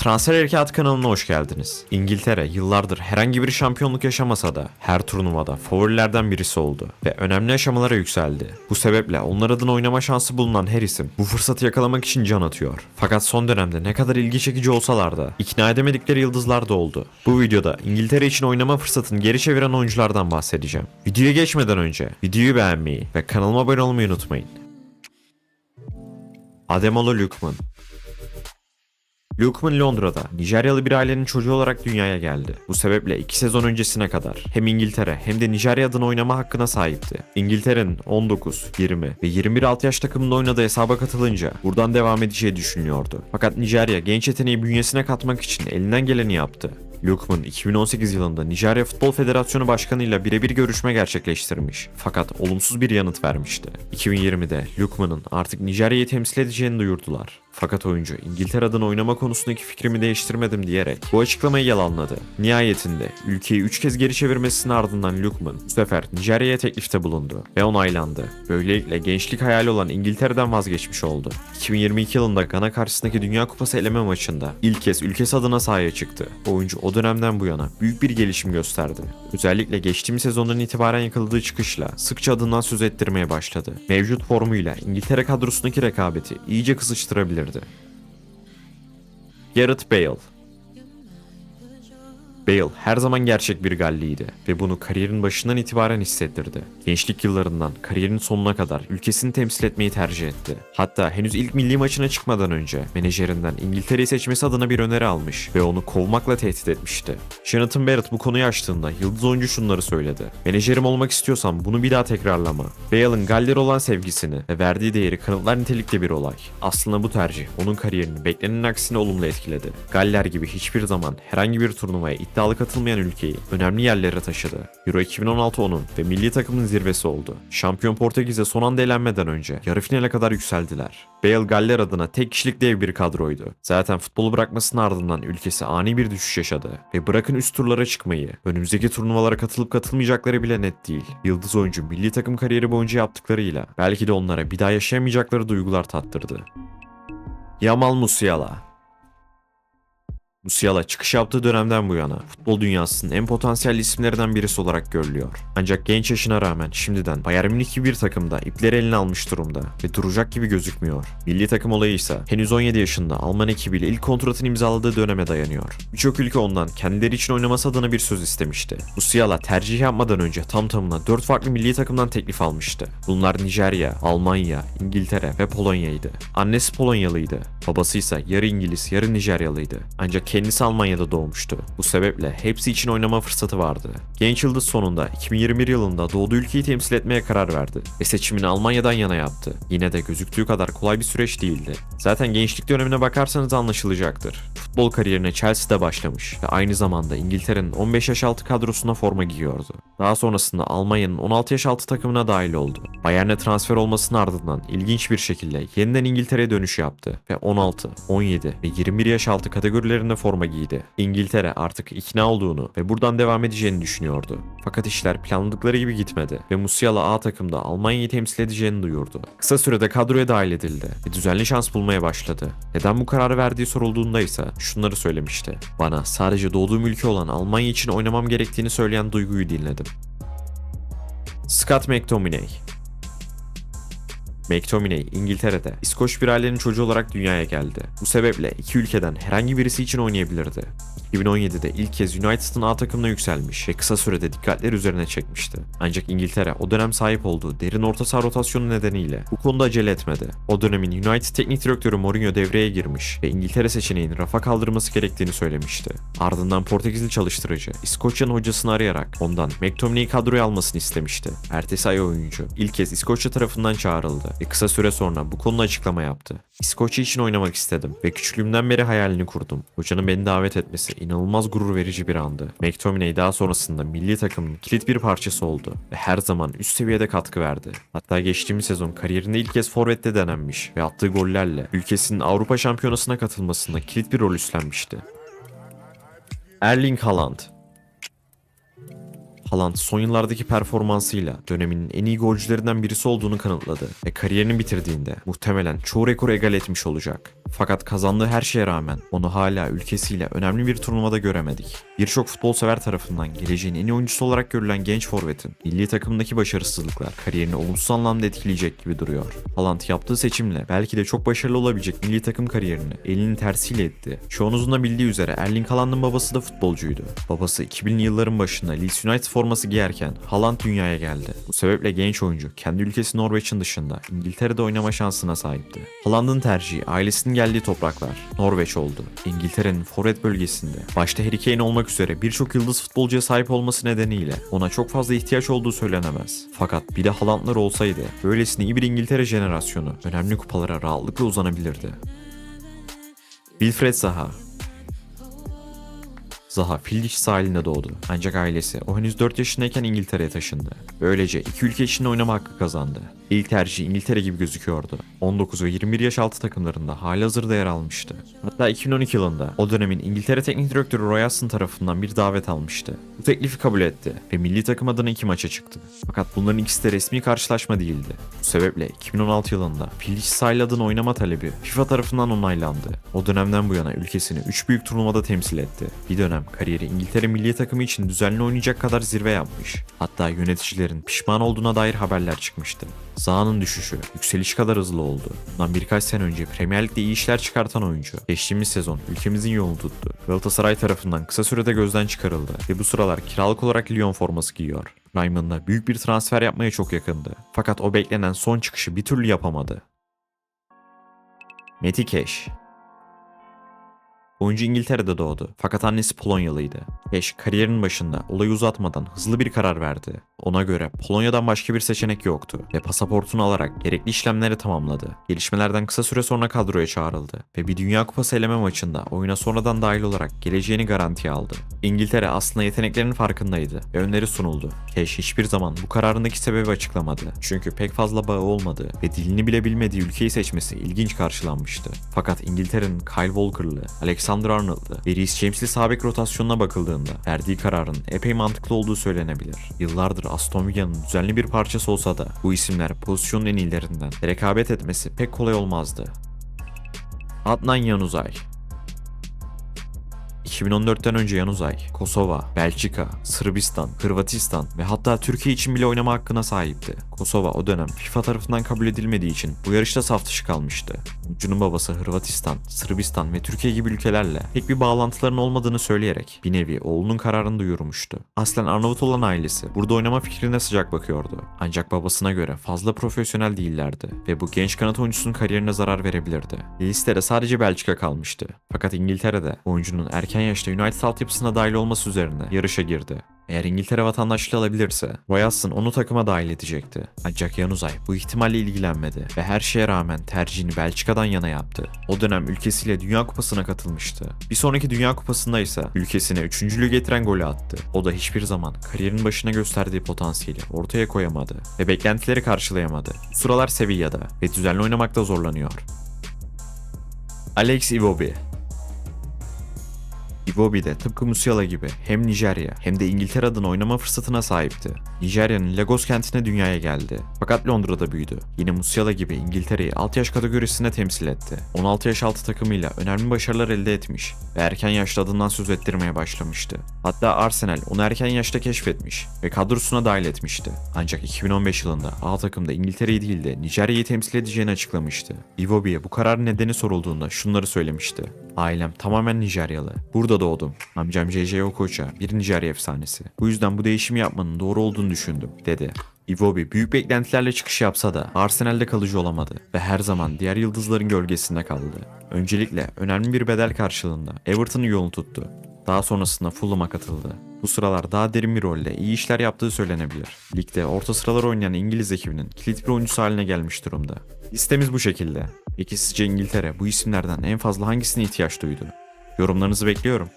Transfer Harekat kanalına hoş geldiniz. İngiltere yıllardır herhangi bir şampiyonluk yaşamasa da her turnuvada favorilerden birisi oldu ve önemli aşamalara yükseldi. Bu sebeple onlar adına oynama şansı bulunan her isim bu fırsatı yakalamak için can atıyor. Fakat son dönemde ne kadar ilgi çekici olsalar da ikna edemedikleri yıldızlar da oldu. Bu videoda İngiltere için oynama fırsatını geri çeviren oyunculardan bahsedeceğim. Videoya geçmeden önce videoyu beğenmeyi ve kanalıma abone olmayı unutmayın. Ademola Lookman Lookman Londra'da Nijeryalı bir ailenin çocuğu olarak dünyaya geldi. Bu sebeple 2 sezon öncesine kadar hem İngiltere hem de Nijerya adına oynama hakkına sahipti. İngiltere'nin 19, 20 ve 21 alt yaş takımında oynadığı hesaba katılınca buradan devam edeceği düşünülüyordu. Fakat Nijerya genç yeteneği bünyesine katmak için elinden geleni yaptı. Lookman 2018 yılında Nijerya Futbol Federasyonu Başkanı ile birebir görüşme gerçekleştirmiş. Fakat olumsuz bir yanıt vermişti. 2020'de Lookman'ın artık Nijerya'yı temsil edeceğini duyurdular. Fakat oyuncu İngiltere adına oynama konusundaki fikrimi değiştirmedim diyerek bu açıklamayı yalanladı. Nihayetinde ülkeyi 3 kez geri çevirmesinin ardından Lookman bu sefer Nijerya'ya teklifte bulundu ve onaylandı. Böylelikle gençlik hayali olan İngiltere'den vazgeçmiş oldu. 2022 yılında Gana karşısındaki Dünya Kupası eleme maçında ilk kez ülkesi adına sahaya çıktı. Oyuncu o dönemden bu yana büyük bir gelişim gösterdi. Özellikle geçtiğimiz sezondan itibaren yakaladığı çıkışla sıkça adından söz ettirmeye başladı. Mevcut formuyla İngiltere kadrosundaki rekabeti iyice gebeurde. Gerrit speelt. Bale her zaman gerçek bir Galliydi ve bunu kariyerin başından itibaren hissettirdi. Gençlik yıllarından kariyerin sonuna kadar ülkesini temsil etmeyi tercih etti. Hatta henüz ilk milli maçına çıkmadan önce menajerinden İngiltere'yi seçmesi adına bir öneri almış ve onu kovmakla tehdit etmişti. Jonathan Barrett bu konuyu açtığında yıldız oyuncu şunları söyledi. Menajerim olmak istiyorsan bunu bir daha tekrarlama. Bale'ın Galler olan sevgisini ve verdiği değeri kanıtlar nitelikte bir olay. Aslında bu tercih onun kariyerini beklenenin aksine olumlu etkiledi. Galler gibi hiçbir zaman herhangi bir turnuvaya iddialı katılmayan ülkeyi önemli yerlere taşıdı. Euro 2016 onun ve milli takımın zirvesi oldu. Şampiyon Portekiz'e son anda elenmeden önce yarı finale kadar yükseldiler. Bale Galler adına tek kişilik dev bir kadroydu. Zaten futbolu bırakmasının ardından ülkesi ani bir düşüş yaşadı ve bırakın üst turlara çıkmayı, önümüzdeki turnuvalara katılıp katılmayacakları bile net değil. Yıldız oyuncu milli takım kariyeri boyunca yaptıklarıyla belki de onlara bir daha yaşayamayacakları duygular tattırdı. Yamal Musiala Musiala çıkış yaptığı dönemden bu yana futbol dünyasının en potansiyel isimlerinden birisi olarak görülüyor. Ancak genç yaşına rağmen şimdiden Bayern Münih gibi bir takımda ipleri eline almış durumda ve duracak gibi gözükmüyor. Milli takım olayı ise henüz 17 yaşında Alman ekibiyle ilk kontratını imzaladığı döneme dayanıyor. Birçok ülke ondan kendileri için oynaması adına bir söz istemişti. Musiala tercih yapmadan önce tam tamına 4 farklı milli takımdan teklif almıştı. Bunlar Nijerya, Almanya, İngiltere ve Polonya'ydı. Annesi Polonyalıydı. Babası ise yarı İngiliz, yarı Nijeryalıydı. Ancak kendisi Almanya'da doğmuştu. Bu sebeple hepsi için oynama fırsatı vardı. Genç yıldız sonunda 2021 yılında doğduğu ülkeyi temsil etmeye karar verdi ve seçimini Almanya'dan yana yaptı. Yine de gözüktüğü kadar kolay bir süreç değildi. Zaten gençlik dönemine bakarsanız anlaşılacaktır. Futbol kariyerine Chelsea'de başlamış ve aynı zamanda İngiltere'nin 15 yaş altı kadrosuna forma giyiyordu. Daha sonrasında Almanya'nın 16 yaş altı takımına dahil oldu. Bayern'e transfer olmasının ardından ilginç bir şekilde yeniden İngiltere'ye dönüş yaptı ve 16, 17 ve 21 yaş altı kategorilerinde forma giydi. İngiltere artık ikna olduğunu ve buradan devam edeceğini düşünüyordu. Fakat işler planladıkları gibi gitmedi ve Musiala A takımda Almanya'yı temsil edeceğini duyurdu. Kısa sürede kadroya dahil edildi ve düzenli şans bulmaya başladı. Neden bu kararı verdiği sorulduğunda ise şunları söylemişti. Bana sadece doğduğum ülke olan Almanya için oynamam gerektiğini söyleyen duyguyu dinledim. Scott McTominay McTominay İngiltere'de İskoç bir ailenin çocuğu olarak dünyaya geldi. Bu sebeple iki ülkeden herhangi birisi için oynayabilirdi. 2017'de ilk kez United'ın A takımına yükselmiş ve kısa sürede dikkatler üzerine çekmişti. Ancak İngiltere o dönem sahip olduğu derin orta saha rotasyonu nedeniyle bu konuda acele etmedi. O dönemin United teknik direktörü Mourinho devreye girmiş ve İngiltere seçeneğini rafa kaldırması gerektiğini söylemişti. Ardından Portekizli çalıştırıcı İskoçya'nın hocasını arayarak ondan McTominay'i kadroya almasını istemişti. Ertesi ay oyuncu ilk kez İskoçya tarafından çağrıldı ve kısa süre sonra bu konuda açıklama yaptı. İskoçya için oynamak istedim ve küçüklüğümden beri hayalini kurdum. Hocanın beni davet etmesi inanılmaz gurur verici bir andı. McTominay daha sonrasında milli takımın kilit bir parçası oldu ve her zaman üst seviyede katkı verdi. Hatta geçtiğimiz sezon kariyerinde ilk kez forvette denenmiş ve attığı gollerle ülkesinin Avrupa Şampiyonası'na katılmasında kilit bir rol üstlenmişti. Erling Haaland Haaland son yıllardaki performansıyla döneminin en iyi golcülerinden birisi olduğunu kanıtladı ve kariyerini bitirdiğinde muhtemelen çoğu rekoru egal etmiş olacak. Fakat kazandığı her şeye rağmen onu hala ülkesiyle önemli bir turnuvada göremedik. Birçok futbol sever tarafından geleceğin en iyi oyuncusu olarak görülen genç forvetin milli takımdaki başarısızlıklar kariyerini olumsuz anlamda etkileyecek gibi duruyor. Haaland yaptığı seçimle belki de çok başarılı olabilecek milli takım kariyerini elinin tersiyle etti. Çoğunuzun da bildiği üzere Erling Haaland'ın babası da futbolcuydu. Babası 2000'li yılların başında Leeds United forması giyerken Haaland dünyaya geldi. Bu sebeple genç oyuncu kendi ülkesi Norveç'in dışında İngiltere'de oynama şansına sahipti. Haaland'ın tercihi ailesinin geldiği topraklar Norveç oldu. İngiltere'nin forvet bölgesinde başta Harry Kane olmak üzere birçok yıldız futbolcuya sahip olması nedeniyle ona çok fazla ihtiyaç olduğu söylenemez. Fakat bir de Haaland'lar olsaydı böylesine iyi bir İngiltere jenerasyonu önemli kupalara rahatlıkla uzanabilirdi. Wilfred Zaha Zaha Fildiç sahilinde doğdu. Ancak ailesi o henüz 4 yaşındayken İngiltere'ye taşındı. Böylece iki ülke için oynama hakkı kazandı. İlk tercihi İngiltere gibi gözüküyordu. 19 ve 21 yaş altı takımlarında halihazırda yer almıştı. Hatta 2012 yılında o dönemin İngiltere Teknik Direktörü Roy Hodgson tarafından bir davet almıştı. Bu teklifi kabul etti ve milli takım adına iki maça çıktı. Fakat bunların ikisi de resmi karşılaşma değildi. Bu sebeple 2016 yılında Fildiç sahil adına oynama talebi FIFA tarafından onaylandı. O dönemden bu yana ülkesini 3 büyük turnuvada temsil etti. Bir dönem kariyeri İngiltere milli takımı için düzenli oynayacak kadar zirve yapmış. Hatta yöneticilerin pişman olduğuna dair haberler çıkmıştı. Zaha'nın düşüşü yükseliş kadar hızlı oldu. Bundan birkaç sene önce Premier Lig'de iyi işler çıkartan oyuncu. Geçtiğimiz sezon ülkemizin yolunu tuttu. Galatasaray tarafından kısa sürede gözden çıkarıldı ve bu sıralar kiralık olarak Lyon forması giyiyor. Raymond'a büyük bir transfer yapmaya çok yakındı. Fakat o beklenen son çıkışı bir türlü yapamadı. Meti Cash Oyuncu İngiltere'de doğdu fakat annesi Polonyalıydı. Cash kariyerinin başında olayı uzatmadan hızlı bir karar verdi. Ona göre Polonya'dan başka bir seçenek yoktu ve pasaportunu alarak gerekli işlemleri tamamladı. Gelişmelerden kısa süre sonra kadroya çağrıldı ve bir Dünya Kupası eleme maçında oyuna sonradan dahil olarak geleceğini garantiye aldı. İngiltere aslında yeteneklerinin farkındaydı ve öneri sunuldu. Cash hiçbir zaman bu kararındaki sebebi açıklamadı. Çünkü pek fazla bağı olmadığı ve dilini bile bilmediği ülkeyi seçmesi ilginç karşılanmıştı. Fakat İngiltere'nin Kyle Walker'lı, Alexander Arnold'lı ve Reece James'li sabek rotasyonuna bakıldığında verdiği kararın epey mantıklı olduğu söylenebilir. Yıllardır Aston Villa'nın düzenli bir parçası olsa da bu isimler pozisyonun en iyilerinden rekabet etmesi pek kolay olmazdı. Adnan Yanuzay 2014'ten önce Yanuzay, Kosova, Belçika, Sırbistan, Hırvatistan ve hatta Türkiye için bile oynama hakkına sahipti. Kosova o dönem FIFA tarafından kabul edilmediği için bu yarışta saf dışı kalmıştı. Oyuncunun babası Hırvatistan, Sırbistan ve Türkiye gibi ülkelerle pek bir bağlantıların olmadığını söyleyerek bir nevi oğlunun kararını duyurmuştu. Aslen Arnavut olan ailesi burada oynama fikrine sıcak bakıyordu. Ancak babasına göre fazla profesyonel değillerdi ve bu genç kanat oyuncusunun kariyerine zarar verebilirdi. Listede sadece Belçika kalmıştı. Fakat İngiltere'de oyuncunun erken yaşta United altyapısına dahil olması üzerine yarışa girdi. Eğer İngiltere vatandaşlığı alabilirse Hodgson onu takıma dahil edecekti. Ancak Yanuzay bu ihtimalle ilgilenmedi ve her şeye rağmen tercihini Belçika'dan yana yaptı. O dönem ülkesiyle Dünya Kupası'na katılmıştı. Bir sonraki Dünya Kupası'nda ise ülkesine üçüncülüğü getiren golü attı. O da hiçbir zaman kariyerinin başına gösterdiği potansiyeli ortaya koyamadı ve beklentileri karşılayamadı. Sıralar Sevilla'da ve düzenli oynamakta zorlanıyor. Alex Iwobi Iwobi de tıpkı Musiala gibi hem Nijerya hem de İngiltere adına oynama fırsatına sahipti. Nijerya'nın Lagos kentine dünyaya geldi. Fakat Londra'da büyüdü. Yine Musiala gibi İngiltere'yi alt yaş kategorisinde temsil etti. 16 yaş altı takımıyla önemli başarılar elde etmiş ve erken yaşta adından söz ettirmeye başlamıştı. Hatta Arsenal onu erken yaşta keşfetmiş ve kadrosuna dahil etmişti. Ancak 2015 yılında A takımda İngiltere'yi değil de Nijerya'yı temsil edeceğini açıklamıştı. Iwobi'ye bu kararın nedeni sorulduğunda şunları söylemişti. Ailem tamamen Nijeryalı. Burada doğdum. Amcam JJ Okocha bir Nijerya efsanesi. Bu yüzden bu değişimi yapmanın doğru olduğunu düşündüm, dedi. Iwobi büyük beklentilerle çıkış yapsa da Arsenal'de kalıcı olamadı ve her zaman diğer yıldızların gölgesinde kaldı. Öncelikle önemli bir bedel karşılığında Everton'ın yolunu tuttu. Daha sonrasında Fulham'a katıldı. Bu sıralar daha derin bir rolde iyi işler yaptığı söylenebilir. Ligde orta sıralar oynayan İngiliz ekibinin kilit bir oyuncusu haline gelmiş durumda. Listemiz bu şekilde. Peki sizce İngiltere bu isimlerden en fazla hangisine ihtiyaç duydu? Yorumlarınızı bekliyorum.